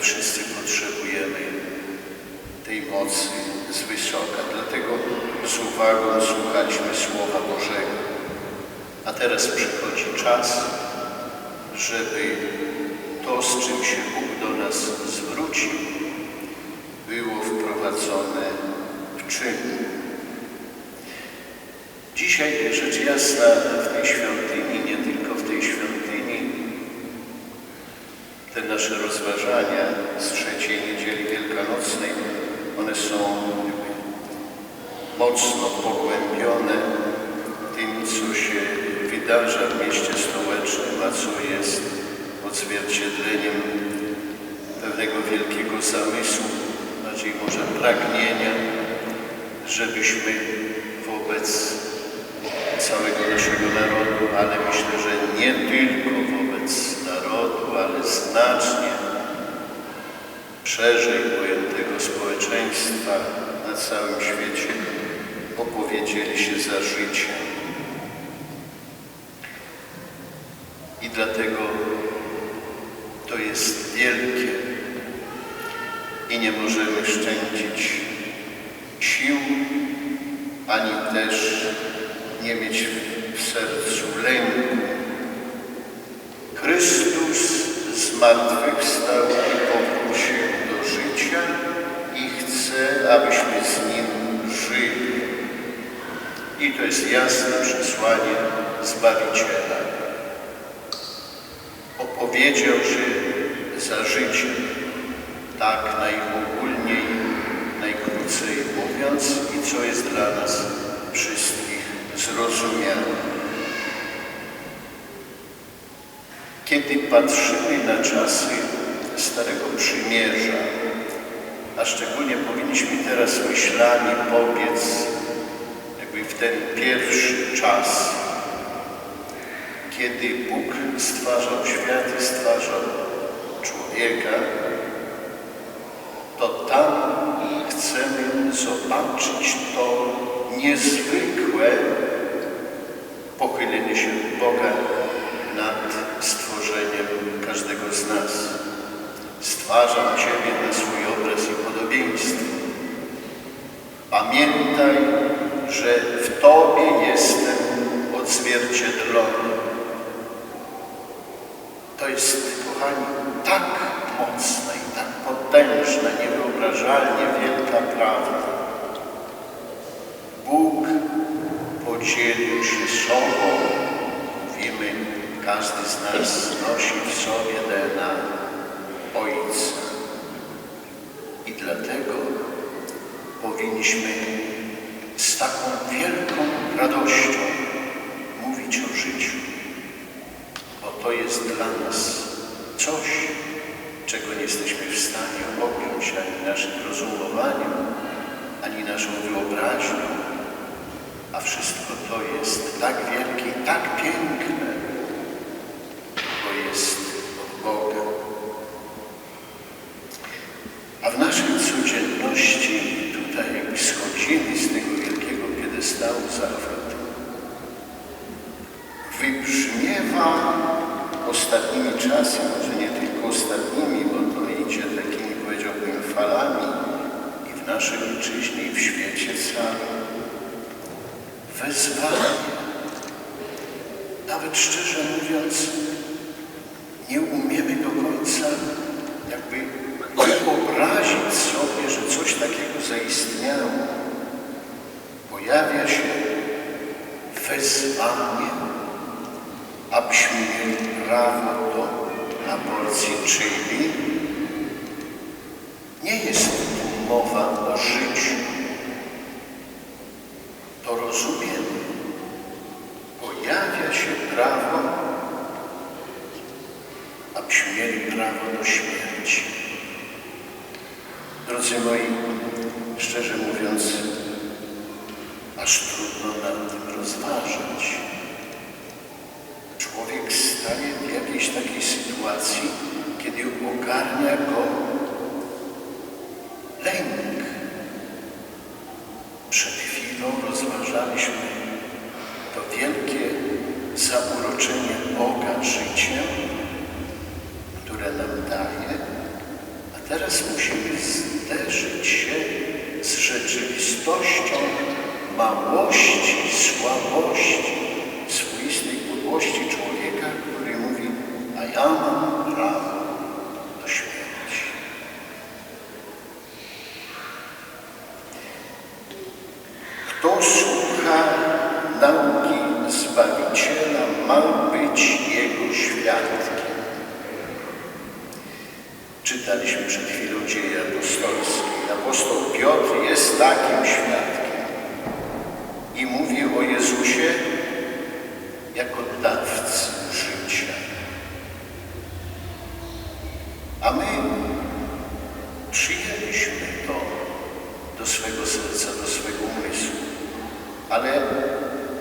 wszyscy potrzebujemy tej mocy z wysoka. Dlatego z uwagą słuchaliśmy Słowa Bożego. A teraz przychodzi czas, żeby to, z czym się Bóg do nas zwrócił, było wprowadzone w czyn. Dzisiaj rzecz jasna w tej świątyni, nie tylko w tej świątyni, te nasze rozważania z trzeciej niedzieli wielkanocnej, one są mocno pogłębione tym, co się wydarza w mieście stołecznym, a co jest odzwierciedleniem pewnego wielkiego zamysłu, bardziej może pragnienia, żebyśmy wobec całego naszego narodu, ale myślę, że nie tylko znacznie szerzej pojętego społeczeństwa na całym świecie opowiedzieli się za życiem. I dlatego to jest wielkie i nie możemy szczędzić sił, ani też nie mieć w sercu zmartwychwstał i powrócił do życia i chce, abyśmy z Nim żyli. I to jest jasne przesłanie Zbawiciela. Opowiedział się za życiem, tak najogólniej, najkrócej mówiąc, i co jest dla nas wszystkich zrozumiałe. Kiedy patrzymy na czasy Starego Przymierza, a szczególnie powinniśmy teraz myślami pobiec jakby w ten pierwszy czas, kiedy Bóg stwarzał świat i stwarzał człowieka, to tam chcemy zobaczyć to niezwykłe pochylenie się Boga nas. Stwarzam Ciebie na swój obraz i podobieństwo. Pamiętaj, że w Tobie jestem odzwierciedlony. To jest, kochani, tak mocna i tak potężna, niewyobrażalnie wielka prawda. Bóg podzielił się sobą. Mówimy, każdy z nas nosi w sobie DNA Ojca. I dlatego powinniśmy z taką wielką radością mówić o życiu, bo to jest dla nas coś, czego nie jesteśmy w stanie objąć ani naszym rozumowaniem, ani naszą wyobraźnią, a wszystko to jest tak wielkie i tak piękne, bo jest od Boga. A w naszej codzienności tutaj jakby schodzimy z tego wielkiego piedestału zachwytu, wybrzmiewa ostatnimi czasy, może nie tylko ostatnimi, bo to idzie takimi, powiedziałbym, falami i w naszej ojczyźnie, i w świecie całym. Wezwanie. Nawet szczerze mówiąc, nie umiemy do końca jakby wyobrazić sobie, że coś takiego zaistniało. Pojawia się wezwanie, abyśmy mieli prawo do aborcji, czyli nie jest tu mowa o życiu. To rozumiemy. Pojawia się prawo, abyśmy mieli prawo do śmierci. Drodzy moi, szczerze mówiąc, aż trudno nad tym rozważać. Człowiek stanie w jakiejś takiej sytuacji, kiedy ogarnia go lęk. Przed chwilą rozważaliśmy to wielkie zauroczenie Boga życiem, które nam daje, a teraz musimy zderzyć się z rzeczywistością małości, słabości, swoistej podłości człowieka który mówi, a ja mam prawo do śmierci. Kto słucha nauki Zbawiciela, ma być Jego świadkiem. Czytaliśmy przed chwilą dzieje apostolskie. Apostoł Piotr jest takim świadkiem i mówi o Jezusie jako dawcy życia. A my przyjęliśmy to do swego serca, do swego umysłu. Ale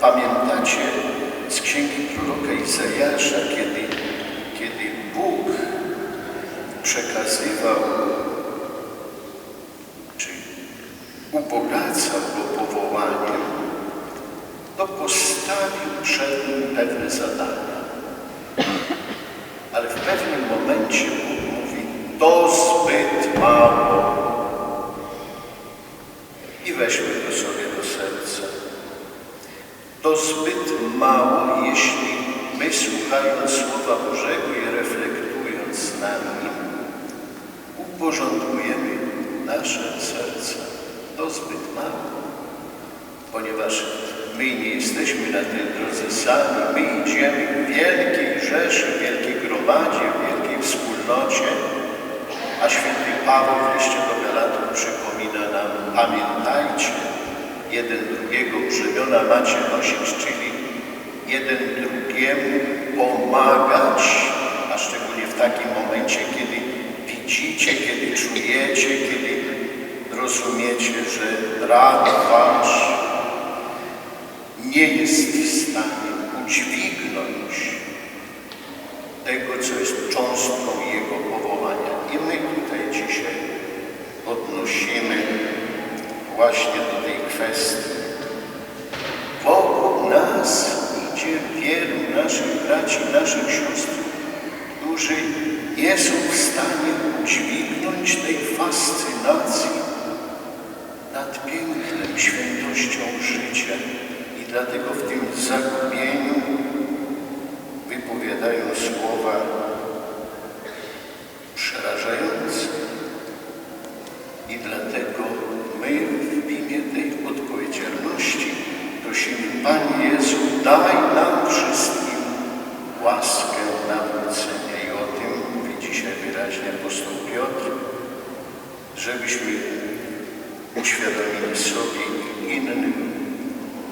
pamiętacie z księgi proroka Izajasza, kiedy, kiedy Bóg przekazywał, czy ubogacał go powołaniem, to postawił przed nim pewne zadania. Ale w pewnym momencie Bóg mówi, to zbyt mało. I weźmy to sobie do serca. To zbyt mało, jeśli my słuchając Słowa Bożego i reflektując na nim, uporządkujemy nasze serca. To zbyt mało, ponieważ my nie jesteśmy na tej drodze sami, my idziemy w wielkiej rzeszy, w wielkiej gromadzie, w wielkiej wspólnocie, a święty Paweł w liście do Galatów przypomina nam, pamiętajcie, jeden drugiego brzemiona macie nosić, czyli jeden drugiemu pomagać, a szczególnie w takim momencie, kiedy widzicie, kiedy czujecie, kiedy rozumiecie, że brat wasz nie jest w stanie udźwignąć tego, co jest cząstką Jego powołania. I my tutaj dzisiaj odnosimy właśnie do tej kwestii. Wokół nas idzie wielu naszych braci, naszych sióstr, którzy nie są w stanie udźwignąć tej fascynacji nad pięknem, świętością życia i dlatego w tym zagubieniu wypowiadają słowa przerażające. I dlatego my w imię tej odpowiedzialności prosimy, Panie Jezu, daj nam wszystkim łaskę nawrócenia. I o tym mówi dzisiaj wyraźnie apostoł Piotr, żebyśmy uświadomili sobie i innym,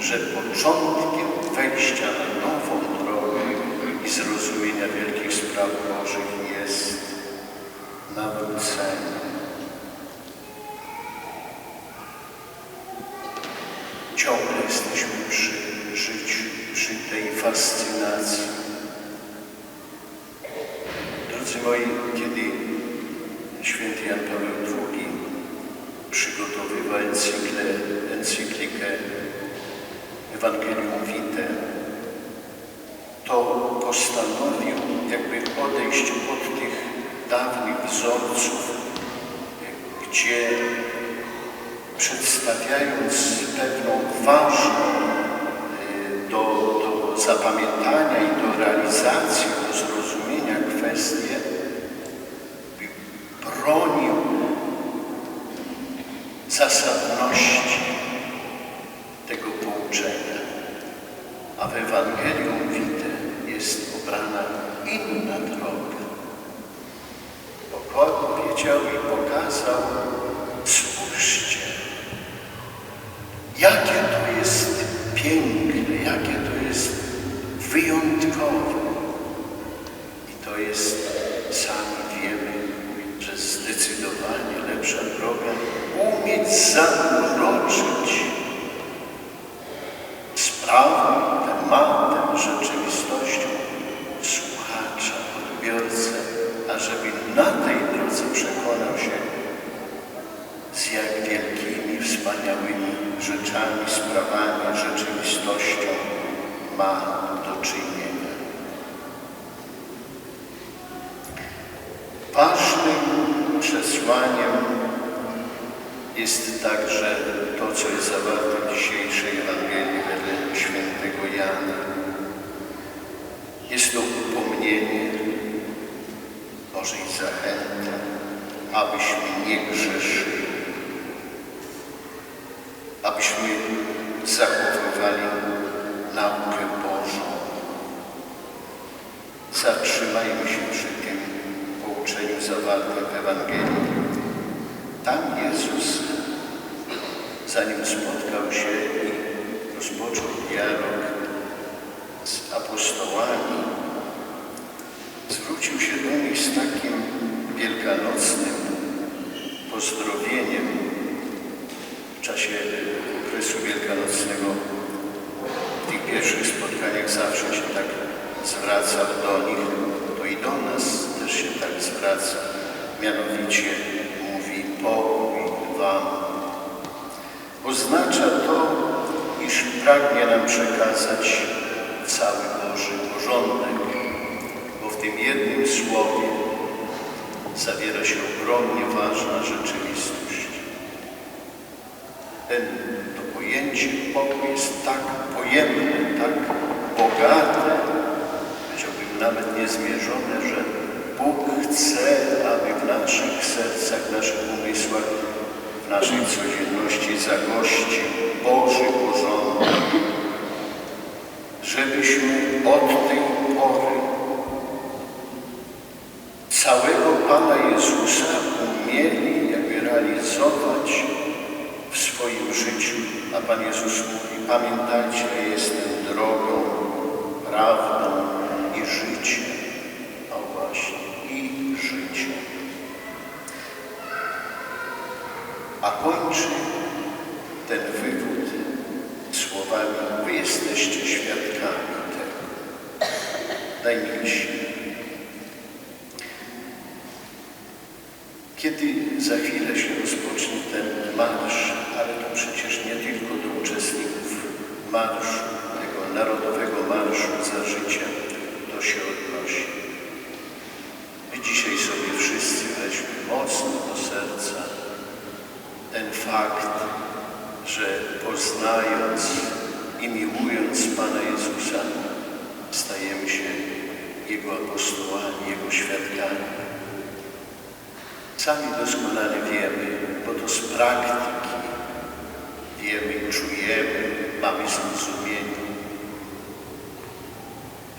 że początkiem wejścia na nową drogę i zrozumienia wielkich spraw Bożych jest nawrócenie. Ciągle jesteśmy przy życiu, przy tej fascynacji. Drodzy moi, kiedy święty Jan Paweł II przygotowywał encyklę, encyklikę Ewangelium Vitae, to postanowił jakby odejść od tych dawnych wzorców, gdzie przedstawiając pewną ważną y, do, do zapamiętania i do realizacji, do zrozumienia kwestię, bronił zasadności tego pouczenia. A w Ewangelium Vitae jest obrana inna droga. Bo powiedział i pokazał, spójrzcie, jakie to jest piękne, jakie to jest wyjątkowe. I to jest, sami wiemy, że zdecydowanie lepsza droga umieć zauroczyć sprawą, tematem, rzeczywistością słuchacza, odbiorcę, ażeby na tej drodze przekonał się, z jak wielkimi, wspaniałymi rzeczami, sprawami, rzeczywistością ma do czynienia. Ważnym przesłaniem jest także to, co jest zawarte w dzisiejszej Ewangelii wedle świętego Jana. Jest to upomnienie, może i zachęta, abyśmy nie grzeszyli, abyśmy zachowywali naukę Bożą. Zatrzymajmy się przy tym pouczeniu zawartym w Ewangelii. Tam Jezus, zanim spotkał się i rozpoczął dialog z apostołami, zwrócił się do nich z takim wielkanocnym pozdrowieniem w czasie okresu wielkanocnego. W tych pierwszych spotkaniach zawsze się tak zwracał do nich, to i do nas też się tak zwraca. Mianowicie mówi pokój wam. Oznacza to, iż pragnie nam przekazać cały Boży porządek, bo w tym jednym słowie zawiera się ogromnie ważna rzeczywistość. Ten, to pojęcie pokój jest tak pojemne, tak bogate, powiedziałbym nawet niezmierzone, że Bóg chce, aby w naszych sercach, w naszych umysłach, w naszej codzienności zagościł Boży porządek, żebyśmy od tej pory całego Pana Jezusa umieli jakby realizować swoim życiu. A Pan Jezus mówi, pamiętajcie, ja jestem drogą, prawdą i życiem. No właśnie, i życiem. A kończy ten wywód słowami, wy jesteście świadkami tego. Najmilsi. Kiedy za chwilę się rozpocznie ten marsz, ale to przecież nie tylko do uczestników marszu, tego Narodowego Marszu za Życie, to się odnosi. My dzisiaj sobie wszyscy weźmy mocno do serca ten fakt, że poznając i miłując Pana Jezusa, stajemy się Jego apostołami, Jego świadkami. Sami doskonale wiemy, bo to z praktyki wiemy czujemy, mamy zrozumienie,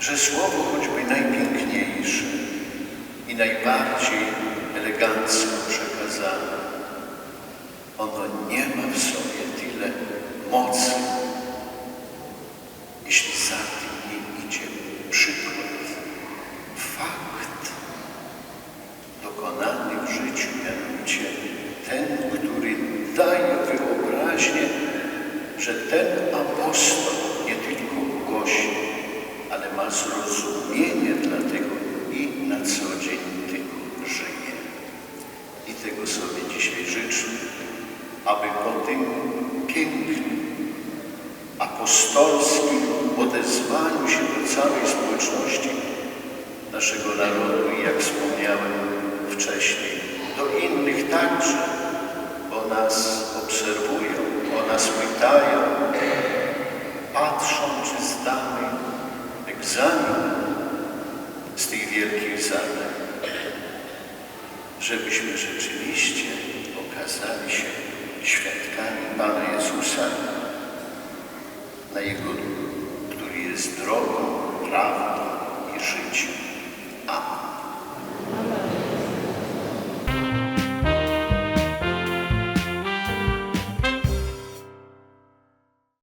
że słowo choćby najpiękniejsze i najbardziej elegancko przekazane, ono nie ma w sobie tyle mocy, jeśli za tym nie idzie przykład, fakt dokonany w życiu, mianowicie ten, który daje wyobraźnię, że ten apostoł nie tylko głosi, ale ma zrozumienie dla tego i na co dzień tym żyje. I tego sobie dzisiaj życzę, aby po tym pięknym, apostolskim odezwaniu się do całej społeczności naszego narodu i jak wspomniałem wcześniej, do innych także, bo nas obserwują, o nas pytają, patrzą, czy zdamy egzamin z tych wielkich zadań, żebyśmy rzeczywiście okazali się świadkami Pana Jezusa na Jego, który jest drogą, prawdą i życiem. Amen.